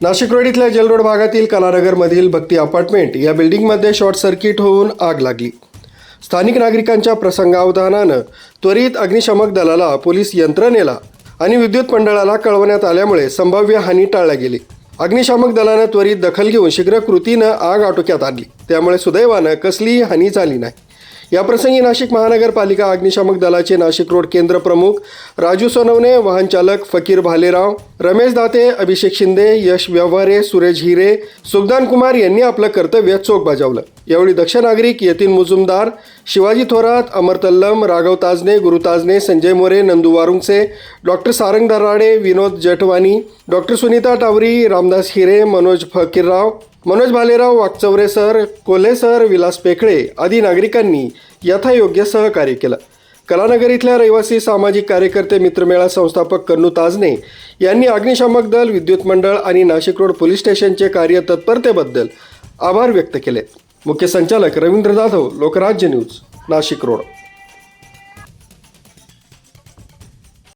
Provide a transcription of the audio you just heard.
Nashik road इथल्या Jail Road भागातील कलानगरमधील भक्ती apartment या बिल्डिंगमध्ये शॉर्ट सर्किट होऊन आग लागली. स्थानिक नागरिकांच्या प्रसंगावधानानं त्वरित अग्निशमक दलाला पोलीस यंत्रणेला आणि विद्युत मंडळाला कळवण्यात आल्यामुळे संभाव्य हानी टाळल्या गेली. अग्निशामक दलानं त्वरित दखल घेऊन शीघ्र कृतीनं आग आटोक्यात आणली. त्यामुळे सुदैवानं कसलीही हानी झाली नाही. याप्रसंगी नाशिक महानगरपालिका अग्निशामक दलाचे नाशिक रोड केंद्र प्रमुख राजू सोनवणे वाहन चालक फकीर भालेराव रमेश दाते अभिषेक शिंदे यश व्यवहारे सुरेश हिरे सुखदान कुमार यांनी आपलं कर्तव्य चोख बजावलं. यावेळी दक्ष नागरिक यतीन मुजुमदार शिवाजी थोरात अमर Tallam Raghav Tajne Guru Tajne Sanjay More Nandu Warungse doctor Sarang Darade Vinod Jatwani doctor Sunita Tawari Ramdas Hire Manoj Fakirrao Manoj Bhalerao Wakchaure sir Kolhe sir Vilas Pekhale आदी नागरिकांनी यथायोग्य सहकार्य केलं. कलानगर इथल्या रहिवासी सामाजिक कार्यकर्ते मित्रमेळा संस्थापक कन्नू ताजने यांनी अग्निशामक दल विद्युत मंडळ आणि नाशिक रोड पोलीस स्टेशनचे कार्य तत्परतेबद्दल आभार व्यक्त केले. मुख्य संचालक रवींद्र जाधव लोकराज्य न्यूज नाशिक रोड.